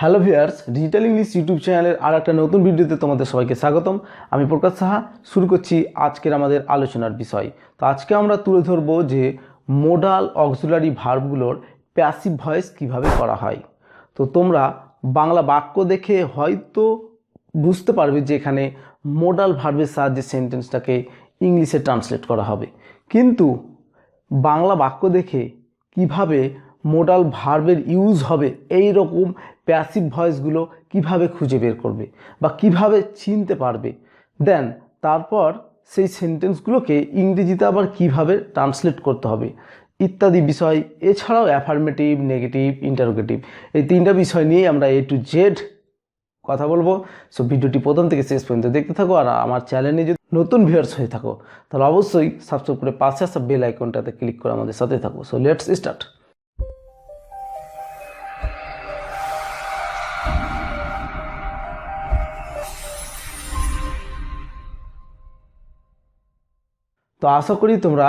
Hello viewers digital English YouTube চ্যানেলের আর একটা নতুন ভিডিওতে তোমাদের সবাইকে স্বাগতম। আমি প্রকাশ সাহা, শুরু করছি আজকের আমাদের আলোচনার বিষয়। তো আজকে আমরা তুলে ধরবো যে মোডাল অক্সুলারি ভার্বগুলোর প্যাসিভ ভয়েস কীভাবে করা হয়। তো তোমরা বাংলা বাক্য দেখে হয়তো বুঝতে পারবে যে এখানে মোডাল ভার্বের সাহায্যে সেন্টেন্সটাকে ইংলিশে ট্রান্সলেট করা হবে। কিন্তু বাংলা বাক্য দেখে কীভাবে মোডাল ভার্বের ইউজ হবে। এই রকম প্যাসিভ ভয়েসগুলো কীভাবে খুঁজে বের করবে বা কীভাবে চিনতে পারবে? দেন তারপর সেই সেন্টেন্সগুলোকে ইংরেজিতে আবার কীভাবে ট্রান্সলেট করতে হবে? ইত্যাদি বিষয়, এছাড়াও অ্যাফার্মেটিভ নেগেটিভ ইন্টারোগেটিভ এই তিনটা বিষয় নিয়েই আমরা এ টু জেড কথা বলব। সো ভিডিওটি প্রথম থেকে শেষ পর্যন্ত দেখতে থাকো আর আমার চ্যানেলে যদি নতুন ভিউয়ার্স হয়ে থাকো, তাহলে অবশ্যই সাবস্ক্রাইব করে পাশে আসা বেল আইকনটাতে ক্লিক করে আমাদের সাথে থাকো। সো লেটস স্টার্ট তো আশা করি তোমরা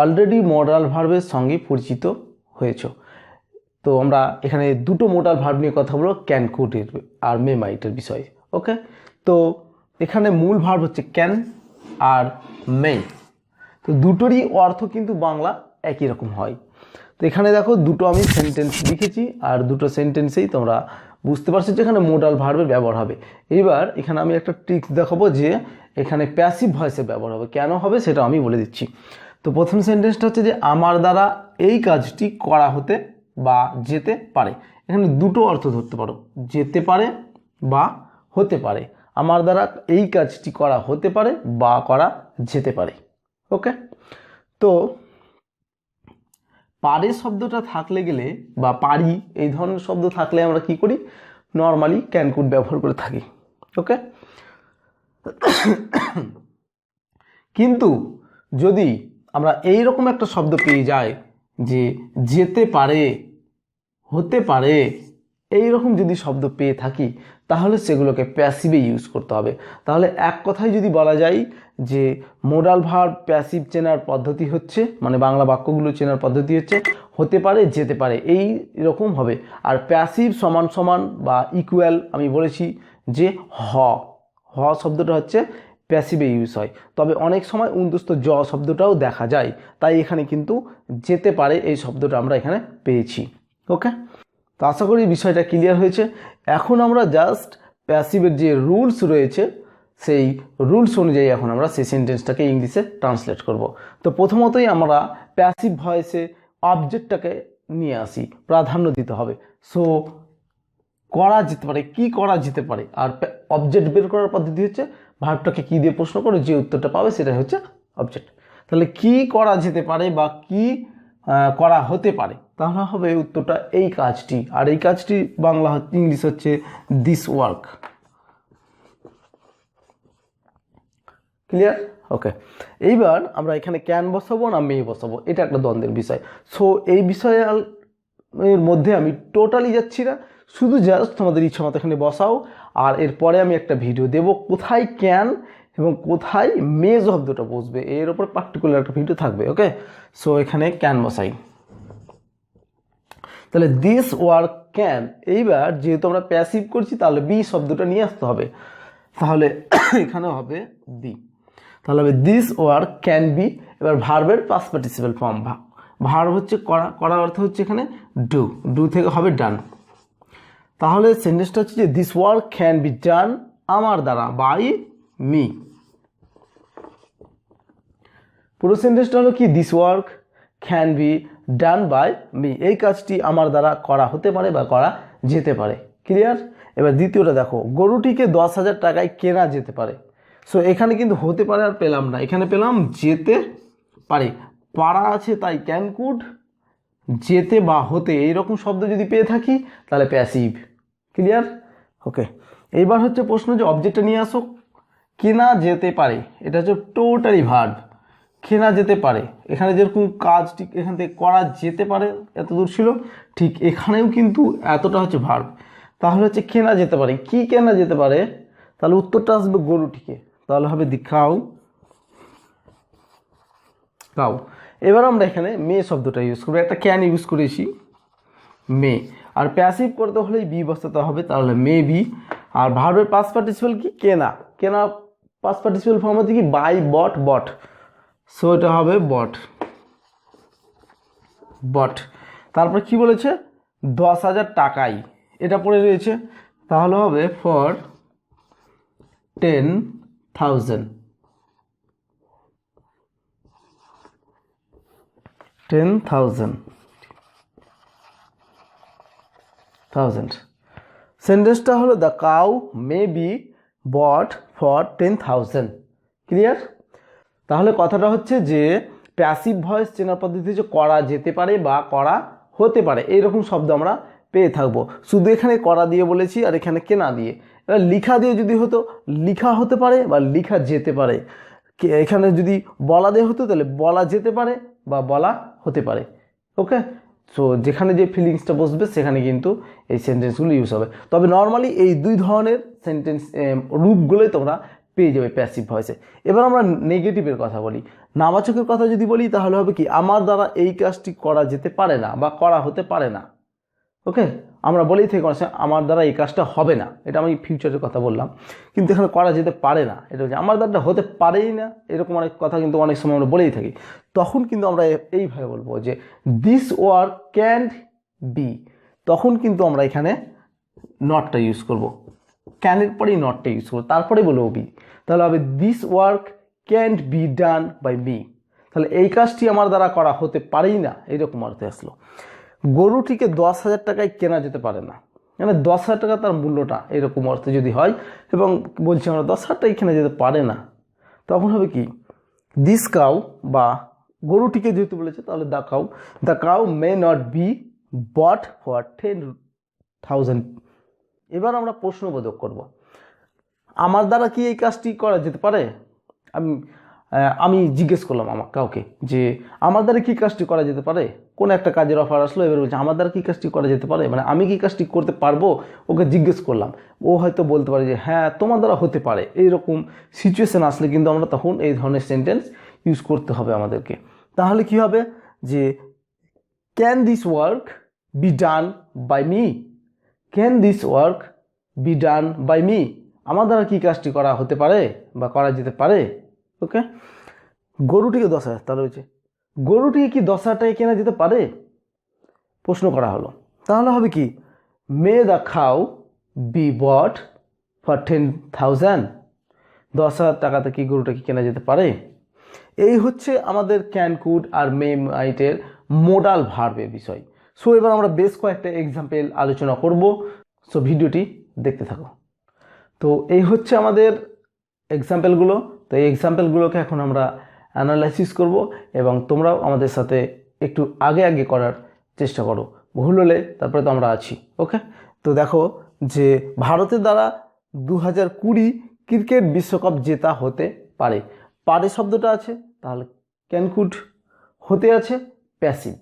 অলরেডি মডাল ভার্বের সঙ্গে পরিচিত হয়েছো। তো আমরা এখানে দুটো মোডাল ভার্ব নিয়ে কথা বলব ক্যানকুটের আর মেমাইটের বিষয়ে ওকে তো এখানে মূল ভার্ব হচ্ছে ক্যান আর মে তো দুটোরই অর্থ কিন্তু বাংলা একই রকম হয়। তো এখানে দেখো, দুটো আমি সেন্টেন্স লিখেছি আর দুটো সেন্টেন্সেই তোমরা বুঝতে পারছ যে এখানে মোডাল ভার্বের ব্যবহার হবে। এবার এখানে আমি একটা ট্রিক্স দেখাবো যে এখানে প্যাসিভ ভয়েসে ব্যবহার হবে। কেন হবে সেটা আমি বলে দিচ্ছি। তো প্রথম সেন্টেন্সটা হচ্ছে যে, আমার দ্বারা এই কাজটি করা হতে বা যেতে পারে। এখানে দুটো অর্থ ধরতে পারো। যেতে পারে বা হতে পারে। আমার দ্বারা এই কাজটি করা হতে পারে বা করা যেতে পারে। ওকে তো পারে শব্দটা থাকলে গেলে বা পারি, এই ধরনের শব্দ থাকলে আমরা কি করি? নর্মালি ক্যানকুট ব্যবহার করে থাকি। ওকে কিন্তু যদি আমরা এই রকম একটা শব্দ পেয়ে যাই যে যেতে পারে, হতে পারে এই রকম যদি শব্দ পেয়ে থাকি, তাহলে সেগুলোকে প্যাসিভে ইউজ করতে হবে। তাহলে এক কথায় যদি বলা যায় যে মোডাল ভার্ব প্যাসিভ চেনার পদ্ধতি হচ্ছে মানে বাংলা বাক্যগুলো চেনার পদ্ধতি হচ্ছে, হতে পারে, যেতে পারে এই রকম হবে। আর প্যাসিভ সমান সমান বা ইকুয়াল আমি বলেছি যে হ। হ শব্দটা হচ্ছে প্যাসিভে ইউজ হয়। তবে অনেক সময় উন্দস্ত জ শব্দটাও দেখা যায়। তাই এখানে কিন্তু যেতে পারে এই শব্দটা আমরা এখানে পেয়েছি। ওকে তো আশা করি বিষয়টা ক্লিয়ার হয়েছে। এখন আমরা জাস্ট প্যাসিভের যে রুলস রয়েছে, সেই রুলস অনুযায়ী এখন আমরা সেই সেন্টেন্সটাকে ইংলিশে ট্রান্সলেট করব। তো প্রথমতই আমরা প্যাসিভ ভয়েসে অবজেক্টটাকে নিয়ে আসি। প্রাধান্য দিতে হবে। সো করা যেতে পারে, কি করা যেতে পারে? আর অবজেক্ট বের করার পদ্ধতি হচ্ছে, ভার্বটাকে কি দিয়ে প্রশ্ন করে, যে উত্তরটা পাবে সেটা হচ্ছে অবজেক্ট তাহলে কি করা যেতে পারে বা কি করা হতে পারে? তাহলে হবে উত্তরটা এই কাজটি। আর এই কাজটি বাংলা ইংলিশ হচ্ছে দিস ওয়ার্ক ক্লিয়ার ওকে এইবার আমরা এখানে ক্যান বসাবো না মেয়ে বসাবো, এটা একটা দ্বন্দ্বের বিষয়। সো এই বিষয়ে আল- এর মধ্যে আমি টোটালি যাচ্ছি না। শুধু জাস্ট তোমাদের ইচ্ছা মতো এখানে বসাও। আর এরপরে আমি একটা ভিডিও দেব, কোথায় ক্যান এবং কোথায় মে শব্দটা বসবে। এর ওপর পার্টিকুলার একটা ভিডিও থাকবে ওকে সো এখানে ক্যান বসাই। তাহলে দিস ওয়ার্ক ক্যান এইবার যেহেতু আমরা প্যাসিভ করছি, তাহলে বি শব্দটা নিয়ে আসতে হবে। তাহলে এখানে হবে দি তাহলে হবে দিস ওয়ার্ক ক্যান বি এবার ভার্বের পাস পার্টিসিপাল ফর্ম ভার্ব হচ্ছে করা করা অর্থ হচ্ছে এখানে ডু ডু থেকে হবে ডান তাহলে সেন্টেন্সটা হচ্ছে যে this work can be done আমার দ্বারা বাই মি পুরো সেন্টেন্সটা হলো কি? This work can be done by me এই কাজটি আমার দ্বারা করা হতে পারে বা করা যেতে পারে। ক্লিয়ার এবার দ্বিতীয়টা দেখো, গরুটিকে দশ হাজার টাকায় কেনা যেতে পারে। সো এখানে কিন্তু হতে পারে আর পেলাম না। এখানে পেলাম যেতে পারে। পাড়া আছে তাই ক্যান কুড যেতে বা হতে, এইরকম শব্দ যদি পেয়ে থাকি, তাহলে প্যাসিভ ক্লিয়ার ওকে এইবার হচ্ছে প্রশ্ন যে অবজেক্টটা নিয়ে আসো কেনা যেতে পারে। এটা হচ্ছে টোটালি ভার্ব কেনা যেতে পারে। এখানে যেরকম কাজ ঠিক এখান থেকে করা যেতে পারে, এত দূর ছিল, ঠিক এখানেও কিন্তু এতটা হচ্ছে ভার্ব তাহলে হচ্ছে কেনা যেতে পারে। কি কেনা যেতে পারে? তাহলে উত্তরটা আসবে গরুটিকে। তাহলে হবে দি খাও কাউ এবার আমরা এখানে মেয়ে শব্দটা ইউজ করব। একটা ক্যান ইউজ করেছি। মে আর প্যাসিভ করতে হলেই বি বসাতে হবে, তাহলে মে বি আর ভার্বের পাস পার্টিসিপাল কি? কেনা। কেনা পাস পার্টিসিপাল ফর্ম হচ্ছে কি? বাই বট বট সো এটা হবে বট বট তারপর কি বলেছে? দশ হাজার টাকাই। এটা পড়ে রয়েছে। তাহলে হবে for ten thousand ten thousand thousand সেন্টেন্সটা হলো the cow may be bought for ten thousand clear তাহলে কথাটা হচ্ছে যে প্যাসিভ ভয়েস চেনার পদ্ধতি যে করা যেতে পারে বা করা হতে পারে, এইরকম শব্দ আমরা পেয়ে থাকব। শুধু এখানে করা দিয়ে বলেছি আর এখানে কেনা দিয়ে। এবার লিখা দিয়ে যদি হতো, লিখা হতে পারে বা লিখা যেতে পারে। এখানে যদি বলা দিয়ে হতো, তাহলে বলা যেতে পারে বা বলা হতে পারে। ওকে সো যেখানে যে ফিলিংসটা বসবে, সেখানে কিন্তু এই সেন্টেন্সগুলো ইউজ হবে। তবে নর্মালি এই দুই ধরনের সেন্টেন্স রূপগুলোই তোমরা পেয়ে যাবে প্যাসিভ ভয়েসে এবার আমরা নেগেটিভের কথা বলি। নামাচকের কথা যদি বলি, তাহলে হবে কি? আমার দ্বারা এই কাজটি করা যেতে পারে না বা করা হতে পারে না। ওকে আমরা বলেই থাকি আমার দ্বারা এই কাজটা হবে না। এটা আমি ফিউচারের কথা বললাম। কিন্তু এখানে করা যেতে পারে না। এটা হচ্ছে আমার দ্বারা হতে পারেই না, এরকম অনেক কথা কিন্তু অনেক সময় আমরা বলেই থাকি। তখন কিন্তু আমরা এইভাবে বলব যে দিস ওয়ার্ক ক্যান বি তখন কিন্তু আমরা এখানে নটটা ইউজ করব। ক্যানের পরেই নটটা ইউজ করব। তারপরে বলব বি তাহলে হবে this work can be done by me তাহলে এই কাজটি আমার দ্বারা করা হতে পারেই না। এরকম অর্থে আসলো। গরুটিকে দশ হাজার টাকায় কেনা যেতে পারে না। মানে দশ হাজার টাকা তার মূল্যটা এরকম অর্থে যদি হয় এবং বলছি আমরা দশ হাজার টাকায় কেনা যেতে পারে না, তখন হবে কি? দিস কাউ বা গরুটিকে যেহেতু বলেছে, তাহলে the cow the cow may not be bought for ten thousand এবার আমরা প্রশ্নবোধক করব। আমার দ্বারা কি এই কাজটি করা যেতে পারে? আমি আমি জিজ্ঞেস করলাম আমার কাউকে যে, আমার দ্বারা কি কাজটি করা যেতে পারে? কোন একটা কাজের অফার আসলো, এবার বলছে আমার দ্বারা কী কাজটি করা যেতে পারে? মানে আমি কি কাজটি করতে পারব? ওকে জিজ্ঞেস করলাম। ও হয়তো বলতে পারে যে হ্যাঁ তোমার দ্বারা হতে পারে। এইরকম সিচুয়েশান আসলে কিন্তু আমরা তখন এই ধরনের সেন্টেন্স ইউজ করতে হবে আমাদেরকে। তাহলে কি হবে? যে can this work be done by me can this work be done by me আমার দ্বারা কী কাজটি করা হতে পারে বা করা যেতে পারে? ওকে গরুটিকে দশ হাজার, তাহলে হচ্ছে গরুটিকে কি দশ হাজার কেনা যেতে পারে? প্রশ্ন করা হলো। তাহলে হবে কি? May the cow, be bought, for ten thousand দশ হাজার টাকাতে কি গরুটাকে কেনা যেতে পারে? এই হচ্ছে আমাদের ক্যানকুড আর মেম আইটের মোডাল ভার্বের বিষয়। সো এবার আমরা বেশ কয়েকটা এক্সাম্পল আলোচনা করব। সো ভিডিওটি দেখতে থাকো। তো এই হচ্ছে আমাদের এক্সাম্পলগুলো তো এই এক্সাম্পলগুলোকে এখন আমরা অ্যানালাইসিস করব এবং তোমরাও আমাদের সাথে একটু আগে আগে করার চেষ্টা করো। ভুল হলে তারপরে তো আমরা আছি, ওকে? তো দেখো যে ভারতের দ্বারা দু হাজার কুড়ি ক্রিকেট বিশ্বকাপ জেতা হতে পারে। পারে শব্দটা আছে, তাহলে ক্যানকুড হতে আছে প্যাসিভ।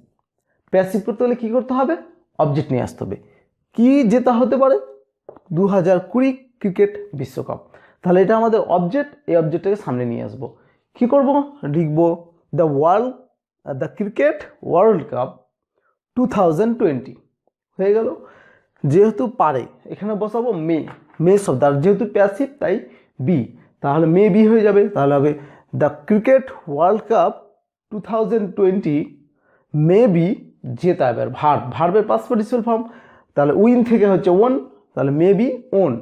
প্যাসিভ করতে হলে কী করতে হবে? অবজেক্ট নিয়ে আসতে হবে। কী জেতা হতে পারে? দু হাজার কুড়ি ক্রিকেট বিশ্বকাপ। তাহলে এটা আমাদের অবজেক্ট, এই অবজেক্টটাকে সামনে নিয়ে আসব। কী করব? লিখব the world the cricket world cup two thousand twenty হয়ে গেল। যেহেতু পারে, এখানে বসাবো মে মে শব্দ আর যেহেতু প্যাসিভ তাই বি তাহলে মে বি হয়ে যাবে, তাহলে হবে the cricket world cup two thousand twenty may be জেতা এবার ভার্ব ভার্বের পাস পার্টিসিপাল ফর্ম তাহলে উইন থেকে হচ্ছে ওন তাহলে মে বি ওন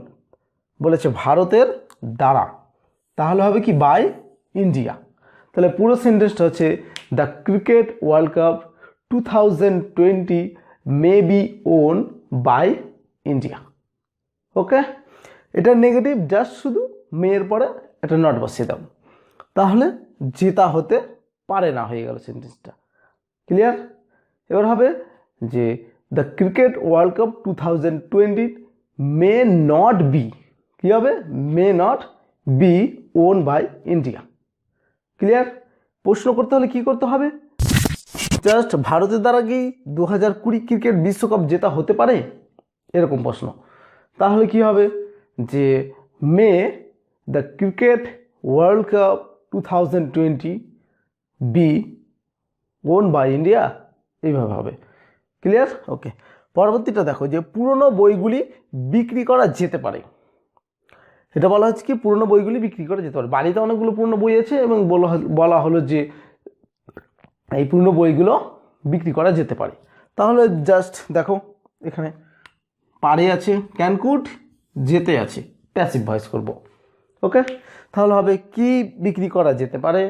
বলেছে ভারতের দ্বারা। তাহলে হবে কি বাই ইন্ডিয়া। তাহলে পুরো সেন্টেন্সটা হচ্ছে the cricket world cup two thousand twenty may be won by India okay এটা নেগেটিভ জাস্ট শুধু মেয়ের পরে এটা নট বসিয়ে দাও। তাহলে জেতা হতে পারে না হয়ে গেল সেন্টেন্সটা ক্লিয়ার এবার হবে যে the cricket world cup two thousand twenty may not be কী হবে? May not be won by India clear? প্রশ্ন করতে হলে কি করতে হবে? জাস্ট ভারতের দ্বারা কি দু হাজার কুড়ি ক্রিকেট বিশ্বকাপ জেতা হতে পারে? এরকম প্রশ্ন। তাহলে কি হবে? যে may the cricket world cup two thousand twenty be won by India এইভাবে হবে। ক্লিয়ার ওকে পরবর্তীটা দেখো, যে পুরনো বইগুলি বিক্রি করা যেতে পারে। এটা বলা হচ্ছে কি, পুরনো বইগুলি বিক্রি করা যেতে পারে। বাড়িতে অনেকগুলো পুরনো বই আছে এবং বলা বলা হলো যে এই পুরনো বইগুলো বিক্রি করা যেতে পারে। তাহলে জাস্ট দেখো, এখানে পারে আছে, ক্যানকুট, যেতে আছে প্যাসিভ ভয়েস করব। ওকে তাহলে হবে কি বিক্রি করা যেতে পারে?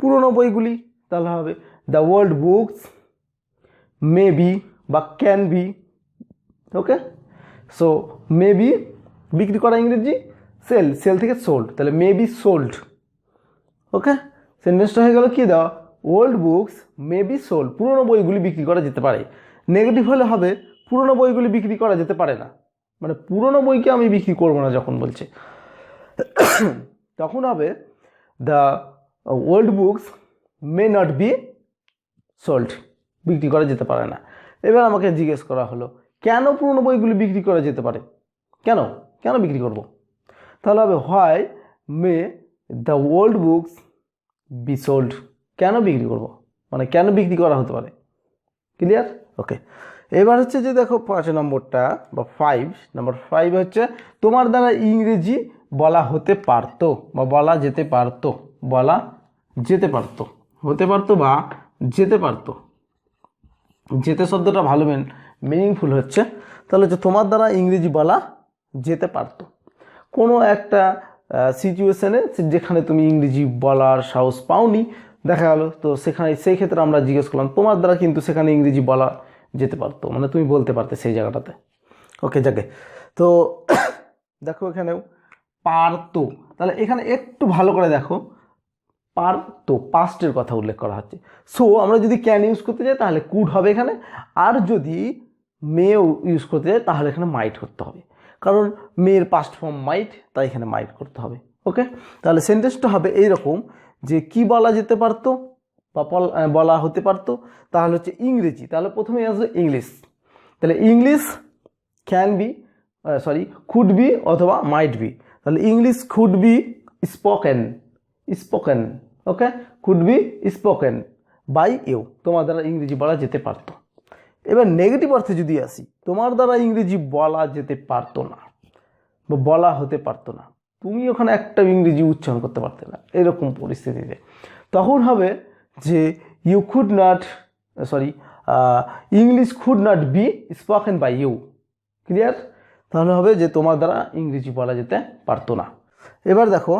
পুরনো বইগুলি, তাহলে হবে the world books may be বা can be okay so may be বিক্রি করা ইংরেজি? সেল সেল থেকে সোল্ড তাহলে মে বি সোল্ড ওকে সেন্টেন্সটা হয়ে গেল কী দেওয়া? Old books may be sold পুরনো বইগুলি বিক্রি করা যেতে পারে। নেগেটিভ হলে হবে, পুরনো বইগুলি বিক্রি করা যেতে পারে না। মানে পুরনো বইকে আমি বিক্রি করব না যখন বলছে। তখন হবে the old books may not be sold বিক্রি করা যেতে পারে না। এবার আমাকে জিজ্ঞেস করা হলো, কেন পুরনো বইগুলি বিক্রি করা যেতে পারে? কেন? কেন বিক্রি করব? তাহলে হবে why may the old books be sold কেন বিক্রি করব? মানে কেন বিক্রি করা হতে পারে? ক্লিয়ার ওকে এবার হচ্ছে যে দেখো, পাঁচ নম্বরটা বা ফাইভ নম্বর ফাইভ হচ্ছে তোমার দ্বারা ইংরেজি বলা হতে পারতো বা বলা যেতে পারতো, বলা যেতে পারতো, হতে পারতো বা যেতে পারতো। যেতে শব্দটা ভালো মেন মিনিংফুল হচ্ছে। তাহলে হচ্ছে তোমার দ্বারা ইংরেজি বলা যেতে পারতো। কোনো একটা সিচুয়েশানে যেখানে তুমি ইংরেজি বলার সাহস পাওনি, দেখা গেলো তো সেখানে, সেই ক্ষেত্রে আমরা জিজ্ঞেস করলাম, তোমার দ্বারা কিন্তু সেখানে ইংরেজি বলা যেতে পারতো মানে তুমি বলতে পারতে সেই জায়গাটাতে। ওকে যাকে তো দেখো এখানেও, পারতো। তাহলে এখানে একটু ভালো করে দেখো। পারতো পাস্টের কথা উল্লেখ করা হচ্ছে। সো আমরা যদি ক্যান ইউজ করতে যাই, তাহলে কুড হবে এখানে। আর যদি মেও ইউজ করতে যাই, তাহলে এখানে মাইট করতে হবে। কারণ মেয়ের পাস্ট ফর্ম মাইট তাই এখানে মাইট করতে হবে ওকে তাহলে সেন্টেন্সটা হবে এইরকম যে কি বলা যেতে পারতো বা বল- হতে পারতো, তাহলে হচ্ছে ইংরেজি, তাহলে প্রথমে আসবে ইংলিশ তাহলে English can be sorry should be অথবা মাইট বি তাহলে English should be spoken spoken okay should be spoken by you তোমার দ্বারা ইংরেজি বলা যেতে পারতো। এবার নেগেটিভ অর্থে যদি আসি, তোমার দ্বারা ইংরেজি বলা যেতে পারতো না বা বলা হতে পারতো না। তুমি ওখানে একটা ইংরেজি উচ্চারণ করতে পারতে না, এরকম পরিস্থিতিতে। তখন হবে যে you should not sorry English should not be spoken by you clear তাহলে হবে যে, তোমার দ্বারা ইংরেজি বলা যেতে পারতো না। এবার দেখো,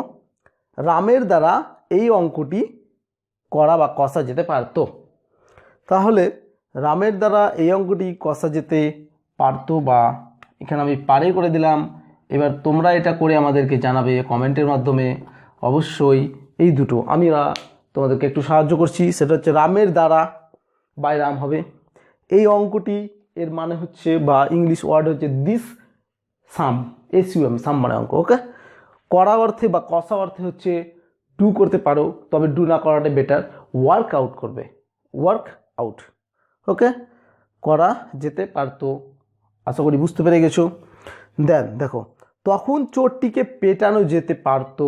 রামের দ্বারা এই অঙ্কটি করা বা কষা যেতে পারতো। তাহলে রামের দ্বারা এই অঙ্কটি কষা যেতে পারতো বা এখানে আমি পারে করে দিলাম। এবার তোমরা এটা করে আমাদেরকে জানাবে কমেন্টের মাধ্যমে। অবশ্যই এই দুটো। আমি তোমাদেরকে একটু সাহায্য করছি। সেটা হচ্ছে রামের দ্বারা বাই রাম হবে। এই অঙ্কটি এর মানে হচ্ছে বা ইংলিশ ওয়ার্ড হচ্ছে this sum S U M sum মানে অঙ্ক ওকে করা অর্থে বা কষা অর্থে হচ্ছে ডু করতে পারো, তবে ডু না করাটা বেটার ওয়ার্ক আউট করবে। ওয়ার্ক আউট ওকে করা যেতে পারতো। আশা করি বুঝতে পেরে গেছো। দেন দেখো, তখন চোরটিকে পেটানো যেতে পারতো।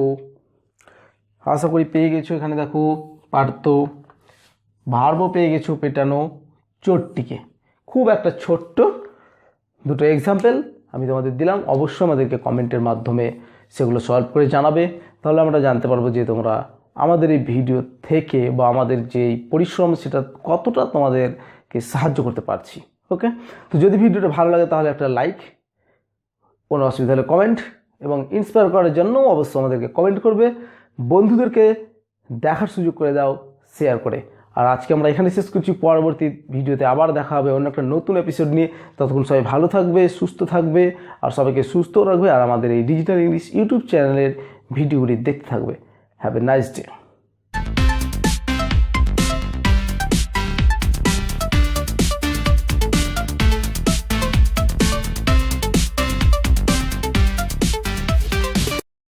আশা করি পেয়ে গেছো এখানে, দেখো, পারতো। ভার্বও পেয়ে গেছো পেটানো চোরটিকে। খুব একটা ছোট্ট দুটো এক্সাম্পল আমি তোমাদের দিলাম। অবশ্যই আমাদেরকে কমেন্টের মাধ্যমে সেগুলো সলভ করে জানাবে। তাহলে আমরা জানতে পারব যে তোমরা আমাদের এই ভিডিও থেকে বা আমাদের যে পরিশ্রম, সেটা কতটা তোমাদেরকে সাহায্য করতে পারছি ওকে তো যদি ভিডিওটা ভালো লাগে তাহলে একটা লাইক কোনো অসুবিধা হলে কমেন্ট এবং ইন্সপায়ার করার জন্য অবশ্যই আমাদেরকে কমেন্ট করবে, বন্ধুদেরকে দেখার সুযোগ করে দাও শেয়ার করে। আর আজকে আমরা এখানে শেষ করছি, পরবর্তী ভিডিওতে আবার দেখা হবে অন্য একটা নতুন এপিসোড নিয়ে। ততক্ষণ সবাই ভালো থাকবে, সুস্থ থাকবে, আর সবাইকে সুস্থ রাখবে, আর আমাদের এই ডিজিটাল ইংলিশ ইউটিউব চ্যানেলের ভিডিওগুলি দেখতে থাকবে। Have a nice day